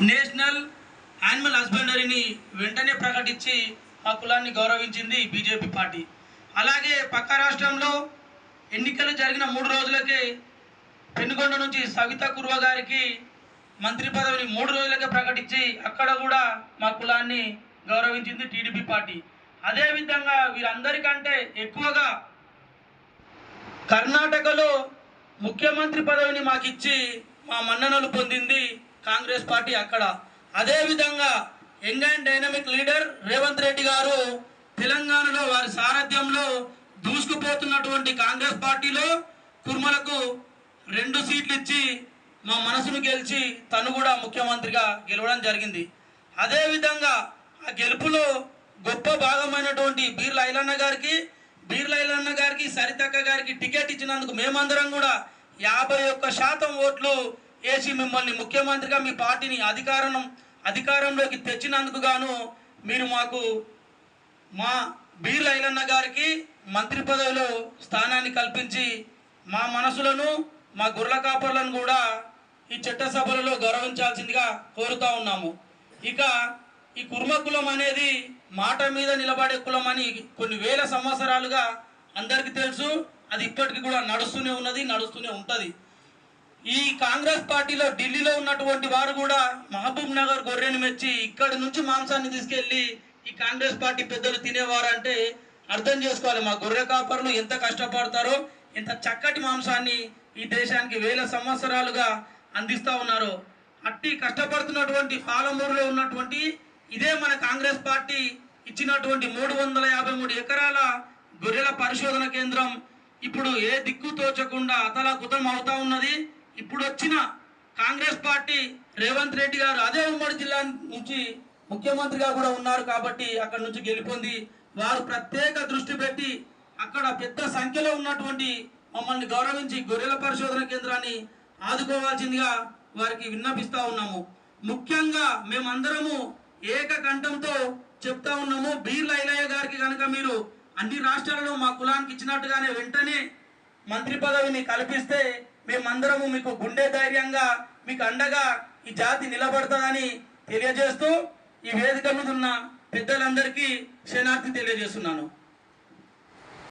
National animal హస్బెండరీని వెంటనే ప్రకటించి ఆ కులాన్ని గౌరవించింది బీజేపీ పార్టీ. అలాగే పక్క రాష్ట్రంలో ఎన్నికలు జరిగిన మూడు రోజులకే పెనుగొండ నుంచి సవిత కుర్వ గారికి మంత్రి పదవిని మూడు రోజులకే ప్రకటించి అక్కడ కూడా మా కులాన్ని గౌరవించింది టీడీపీ పార్టీ. అదేవిధంగా వీరందరికంటే ఎక్కువగా కర్ణాటకలో ముఖ్యమంత్రి పదవిని మాకు ఇచ్చి మా మన్ననలు పొందింది కాంగ్రెస్ పార్టీ అక్కడ. అదేవిధంగా young and dynamic leader Revanth Reddy గారు తెలంగాణలో వారి సారథ్యంలో దూసుకుపోతున్నటువంటి కాంగ్రెస్ పార్టీలో కుర్మలకు రెండు సీట్లు ఇచ్చి మా మనసును గెలిచి తను కూడా ముఖ్యమంత్రిగా గెలవడం జరిగింది. అదేవిధంగా ఆ గెలుపులో గొప్ప భాగమైనటువంటి బీర్ల ఐలన్న గారికి బీర్ల ఐలన్న గారికి సరితక్క గారికి టికెట్ ఇచ్చినందుకు మేమందరం కూడా యాభై ఒక్క శాతం ఓట్లు వేసి మిమ్మల్ని ముఖ్యమంత్రిగా మీ పార్టీని అధికారం అధికారంలోకి తెచ్చినందుకు గాను మీరు మాకు మా బీర్ ఐలన్న గారికి మంత్రి పదవిలో స్థానాన్ని కల్పించి మా మనసులను మా గుర్ల కాపర్లను కూడా ఈ చట్టసభలలో గౌరవించాల్సిందిగా కోరుతా ఉన్నాము. ఇక ఈ కుర్మ కులం అనేది మాట మీద నిలబడే కులం అని కొన్ని వేల సంవత్సరాలుగా అందరికీ తెలుసు. అది ఇప్పటికీ కూడా నడుస్తూనే ఉన్నది నడుస్తూనే ఉంటుంది. ఈ కాంగ్రెస్ పార్టీలో ఢిల్లీలో ఉన్నటువంటి వారు కూడా మహబూబ్ నగర్ గొర్రెని మెచ్చి ఇక్కడి నుంచి మాంసాన్ని తీసుకెళ్ళి ఈ కాంగ్రెస్ పార్టీ పెద్దలు తినేవారు అంటే అర్థం చేసుకోవాలి. మా గొర్రె కాపర్లు ఎంత కష్టపడతారో ఎంత చక్కటి మాంసాన్ని ఈ దేశానికి వేల సంవత్సరాలుగా అందిస్తూ ఉన్నారు అట్టి కష్టపడుతున్నటువంటి పాలమూరులో ఉన్నటువంటి ఇదే మన కాంగ్రెస్ పార్టీ ఇచ్చినటువంటి మూడు వందల యాభై మూడు ఎకరాల గొర్రెల పరిశోధన కేంద్రం ఇప్పుడు ఏ దిక్కు తోచకుండా అతలాకుతలం అవుతా ఉన్నది. ఇప్పుడు వచ్చిన కాంగ్రెస్ పార్టీ రేవంత్ రెడ్డి గారు అదే ఉమ్మడి జిల్లా నుంచి ముఖ్యమంత్రిగా కూడా ఉన్నారు కాబట్టి అక్కడ నుంచి గెలుపొంది వారు ప్రత్యేక దృష్టి పెట్టి అక్కడ పెద్ద సంఖ్యలో ఉన్నటువంటి మమ్మల్ని గౌరవించి గొర్రెల పరిశోధన కేంద్రాన్ని ఆదుకోవాల్సిందిగా వారికి విన్నపిస్తూ ఉన్నాము. ముఖ్యంగా మేమందరము ఏకకంఠంతో చెప్తా ఉన్నాము బీర్ల ఐలయ్య గారికి కనుక మీరు అన్ని రాష్ట్రాలలో మా కులానికి ఇచ్చినట్టుగానే వెంటనే మంత్రి పదవిని కల్పిస్తే మేమందరము మీకు గుండె ధైర్యంగా మీకు అండగా ఈ జాతి నిలబడుతుందని తెలియజేస్తూ ఈ వేదిక మీద ఉన్న పెద్దలందరికీ క్షణార్థి తెలియజేస్తున్నాను.